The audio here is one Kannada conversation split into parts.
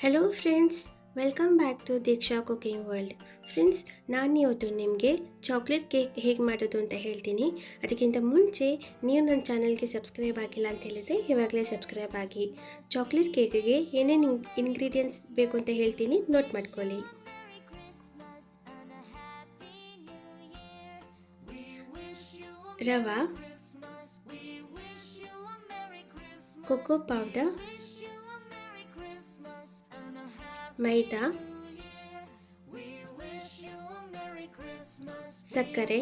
Hello friends welcome back to Deeksha cooking world friends ನಾನು ಇವತ್ತು ನಿಮಗೆ ಚಾಕ್ಲೇಟ್ ಕೇಕ್ ಹೇಗೆ ಮಾಡೋದು ಅಂತ ಹೇಳ್ತೀನಿ. ಅದಕ್ಕಿಂತ ಮುಂಚೆ ನೀವು ನನ್ನ ಚಾನಲ್ಗೆ ಸಬ್ಸ್ಕ್ರೈಬ್ ಆಗಿಲ್ಲ ಅಂತ ಹೇಳಿದರೆ ಇವಾಗಲೇ ಸಬ್ಸ್ಕ್ರೈಬ್ ಆಗಿ. ಚಾಕ್ಲೇಟ್ ಕೇಕ್ಗೆ ಏನೇನು ಇಂಗ್ರೀಡಿಯೆಂಟ್ಸ್ ಬೇಕು ಅಂತ ಹೇಳ್ತೀನಿ ನೋಟ್ ಮಾಡ್ಕೊಳ್ಳಿ. ರವಾ ಕೊಕೋ ಪೌಡರ್ ಮೈದಾ ಸಕ್ಕರೆ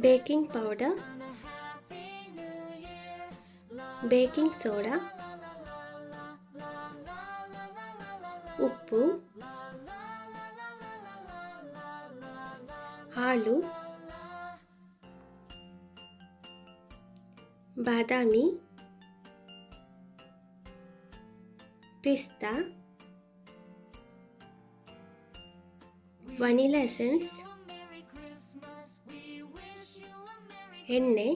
ಬೇಕಿಂಗ್ ಪೌಡರ್ ಬೇಕಿಂಗ್ ಸೋಡಾ ಉಪ್ಪು ಹಾಲು ಬಾದಾಮಿ ಪಿಸ್ತಾ ವನಿಲಾ ಎಸೆನ್ಸ್ ಎಣ್ಣೆ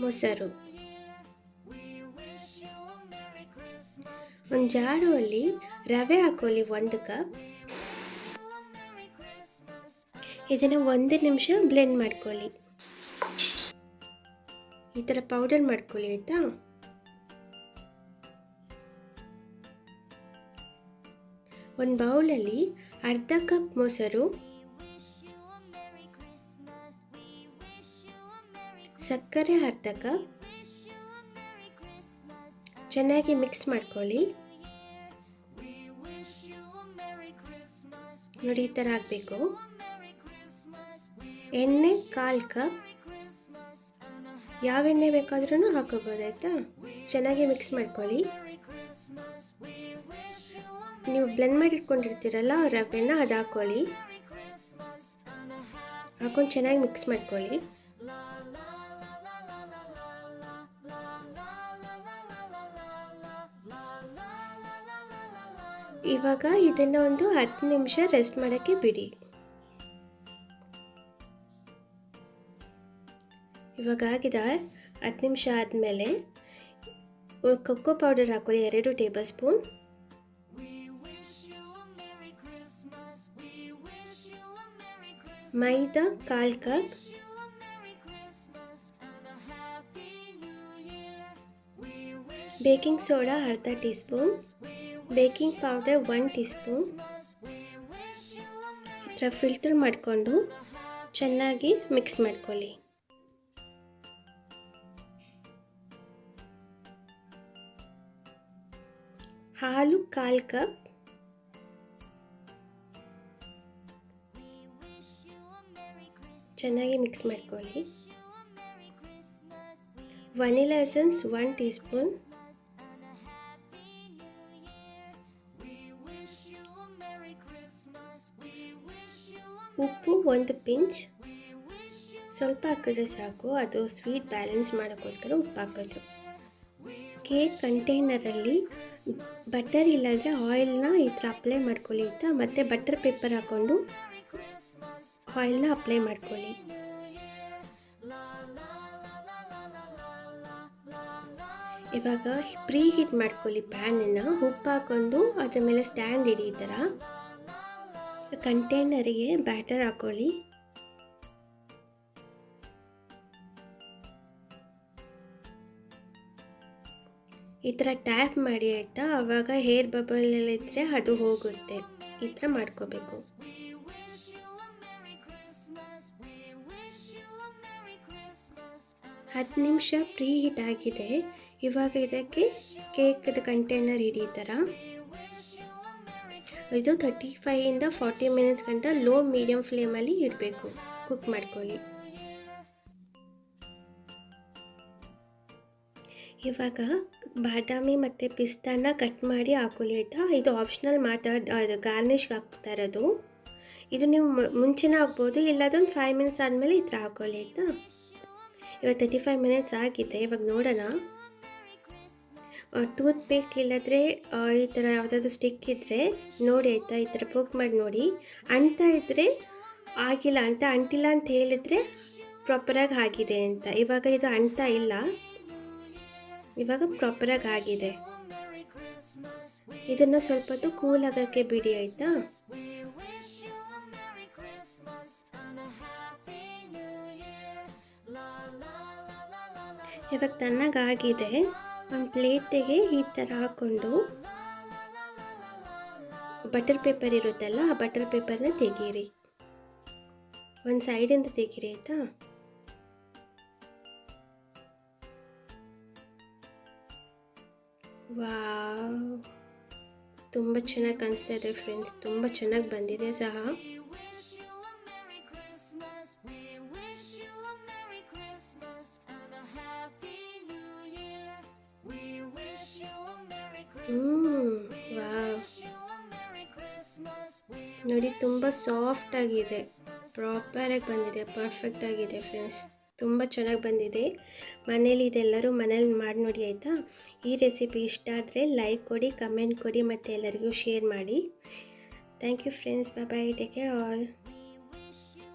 ಮೊಸರು. ಒಂದು ಜಾರು ಅಲ್ಲಿ ರವೆ ಹಾಕೊಳ್ಳಿ ಒಂದು ಕಪ್. ಇದನ್ನು ಒಂದು ನಿಮಿಷ ಬ್ಲೆಂಡ್ ಮಾಡ್ಕೊಳ್ಳಿ. ಈ ಥರ ಪೌಡರ್ ಮಾಡ್ಕೊಳ್ಳಿ, ಆಯಿತಾ? ಒಂದು ಬೌಲಲ್ಲಿ ಅರ್ಧ ಕಪ್ ಮೊಸರು, ಸಕ್ಕರೆ ಅರ್ಧ ಕಪ್ ಚೆನ್ನಾಗಿ ಮಿಕ್ಸ್ ಮಾಡ್ಕೊಳ್ಳಿ. ನೋಡಿ ಈ ಥರ ಆಗಬೇಕು. ಎಣ್ಣೆ ಕಾಲು ಕಪ್ ಯಾವ ಎಣ್ಣೆ ಬೇಕಾದ್ರೂ ಹಾಕೋಬೋದು, ಆಯಿತಾ? ಚೆನ್ನಾಗಿ ಮಿಕ್ಸ್ ಮಾಡ್ಕೊಳ್ಳಿ. ನೀವು ಬ್ಲೆಂಡ್ ಮಾಡಿಟ್ಕೊಂಡಿರ್ತೀರಲ್ಲ ರವೆನ ಅದು ಹಾಕೊಳ್ಳಿ. ಹಾಕೊಂಡು ಚೆನ್ನಾಗಿ ಮಿಕ್ಸ್ ಮಾಡ್ಕೊಳ್ಳಿ. ಇವಾಗ ಇದನ್ನು ಒಂದು ಹತ್ತು ನಿಮಿಷ ರೆಸ್ಟ್ ಮಾಡೋಕ್ಕೆ ಬಿಡಿ. ಇವಾಗ ಆಗಿದೆ ಹತ್ತು ನಿಮಿಷ ಆದಮೇಲೆ ಕೊಕ್ಕೋ ಪೌಡರ್ ಹಾಕೊಳ್ಳಿ ಎರಡು ಟೇಬಲ್ ಸ್ಪೂನ್ ಮೈದಾ ಕಾಲು ಕಪ್. ಬೇಕಿಂಗ್ ಸೋಡಾ ಅರ್ಧ teaspoon baking powder one teaspoon ಥರ ಫಿಲ್ಟರ್ ಮಾಡಿಕೊಂಡು ಚೆನ್ನಾಗಿ ಮಿಕ್ಸ್ ಮಾಡ್ಕೊಳ್ಳಿ. ಹಾಲು ಕಾಲು ಕಪ್. ಚೆನ್ನಾಗಿ ಮಿಕ್ಸ್ ಮಾಡ್ಕೊಳ್ಳಿ. Vanilla essence one teaspoon ಉಪ್ಪು ಒಂದು ಪಿಂಚ್. ಸ್ವಲ್ಪ ಹಾಕಿದ್ರೆ ಸಾಕು, ಅದು ಸ್ವೀಟ್ ಬ್ಯಾಲೆನ್ಸ್ ಮಾಡೋಕ್ಕೋಸ್ಕರ ಉಪ್ಪು ಹಾಕೋದು. ಕೇಕ್ ಕಂಟೈನರಲ್ಲಿ ಬಟರ್ ಇಲ್ಲಾಂದರೆ ಆಯಿಲ್ನ ಈ ಥರ ಅಪ್ಲೈ ಮಾಡ್ಕೊಳ್ಳಿ ಆಯಿತಾ ಮತ್ತು ಬಟರ್ ಪೇಪರ್ ಹಾಕ್ಕೊಂಡು ಆಯಿಲ್ನ ಅಪ್ಲೈ ಮಾಡ್ಕೊಳ್ಳಿ. ಇವಾಗ ಪ್ರೀ ಹೀಟ್ ಮಾಡ್ಕೊಳ್ಳಿ ಪ್ಯಾನನ್ನು. ಉಪ್ಪು ಹಾಕ್ಕೊಂಡು ಅದ್ರ ಮೇಲೆ ಸ್ಟ್ಯಾಂಡ್ ಇಡಿ ಈ ಥರ. ಕಂಟೈನರಿಗೆ ಬ್ಯಾಟರ್ ಹಾಕೊಳ್ಳಿ ಈ ಥರ ಟ್ಯಾಪ್ ಮಾಡಿ ಆಯಿತಾ? ಆವಾಗ ಹೇರ್ ಬಬಲಲ್ಲಿದ್ದರೆ ಅದು ಹೋಗುತ್ತೆ. ಈ ಥರ ಮಾಡ್ಕೋಬೇಕು. ಹತ್ತು ನಿಮಿಷ ಪ್ರೀ ಹೀಟ್ ಆಗಿದೆ. ಇವಾಗ ಇದಕ್ಕೆ ಕೇಕ್ದು ಕಂಟೈನರ್ ಇಡೀ ಥರ. ಇದು ತರ್ಟಿ ಫೈವಿಂದ ಫಾರ್ಟಿ ಮಿನಿಟ್ಸ್ ಗಂಟ ಲೋ ಮೀಡಿಯಮ್ ಫ್ಲೇಮಲ್ಲಿ ಇಡಬೇಕು. ಕುಕ್ ಮಾಡ್ಕೊಳ್ಳಿ. ಇವಾಗ ಬಾದಾಮಿ ಮತ್ತು ಪಿಸ್ತಾನ ಕಟ್ ಮಾಡಿ ಹಾಕೊಳ್ಳಿ, ಆಯಿತಾ? ಇದು ಆಪ್ಷನಲ್ ಮಾತಾಡ್ ಅದು ಗಾರ್ನಿಷ್ಗೆ ಹಾಕ್ತಾ ಇರೋದು. ಇದು ನೀವು ಮುಂಚೆನೇ ಹಾಕ್ಬೋದು ಇಲ್ಲದೊಂದು ಫೈವ್ ಮಿನಿಟ್ಸ್ ಆದಮೇಲೆ ಈ ಥರ ಹಾಕೊಳ್ಳಿ, ಆಯಿತಾ? ಇವಾಗ ತರ್ಟಿ ಫೈವ್ ಮಿನಿಟ್ಸ್ ಆಗಿದೆ, ಇವಾಗ ನೋಡೋಣ. ಟೂತ್ ಪಿಕ್ ಇಲ್ಲದ್ರೆ ಈ ಥರ ಯಾವುದಾದ್ರು ಸ್ಟಿಕ್ ಇದ್ದರೆ ನೋಡಿ, ಆಯಿತಾ? ಈ ಥರ ಪೋಕ್ ಮಾಡಿ ನೋಡಿ. ಅಂತ ಇದ್ದರೆ ಆಗಿಲ್ಲ ಅಂತ, ಅಂಟಿಲ್ಲ ಅಂತ ಹೇಳಿದರೆ ಪ್ರಾಪರಾಗಿ ಆಗಿದೆ ಅಂತ. ಇವಾಗ ಇದು ಅಂಟ ಇಲ್ಲ. ಇವಾಗ ಪ್ರಾಪರಾಗಿ ಆಗಿದೆ ಇದನ್ನು ಸ್ವಲ್ಪ ಹೊತ್ತು ಕೂಲ್ ಆಗೋಕ್ಕೆ ಬಿಡಿ, ಆಯಿತಾ? ಇವಾಗ ತಣ್ಣಗಾಗಿದೆ ಒಂದು ಪ್ಲೇಟಿಗೆ ಈ ಥರ ಹಾಕ್ಕೊಂಡು ಬಟರ್ ಪೇಪರ್ ಇರುತ್ತಲ್ಲ, ಆ ಬಟರ್ ಪೇಪರ್ನ ತೆಗೀರಿ. ಒಂದು ಸೈಡಿಂದ ತೆಗೀರಿ, ಆಯಿತಾ? ವಾವ್ ತುಂಬ ಚೆನ್ನಾಗಿ ಕಾಣಿಸ್ತಾ ಇದೆ ಫ್ರೆಂಡ್ಸ್ ತುಂಬ ಚೆನ್ನಾಗಿ ಬಂದಿದೆ ಸಹ. ನೋಡಿ ತುಂಬ ಸಾಫ್ಟ್ ಆಗಿದೆ. ಪ್ರಾಪರಾಗಿ ಬಂದಿದೆ ಪರ್ಫೆಕ್ಟ್ ಆಗಿದೆ ಫ್ರೆಂಡ್ಸ್ ತುಂಬ ಚೆನ್ನಾಗಿ ಬಂದಿದೆ. ಮನೇಲಿ ಇದೆಲ್ಲರೂ ಮನೇಲಿ ಮಾಡಿ ನೋಡಿ ಆಯಿತಾ? ಈ ರೆಸಿಪಿ ಇಷ್ಟ ಆದರೆ ಲೈಕ್ ಕೊಡಿ ಕಮೆಂಟ್ ಕೊಡಿ ಮತ್ತು ಎಲ್ಲರಿಗೂ ಶೇರ್ ಮಾಡಿ. Thank you friends bye take care all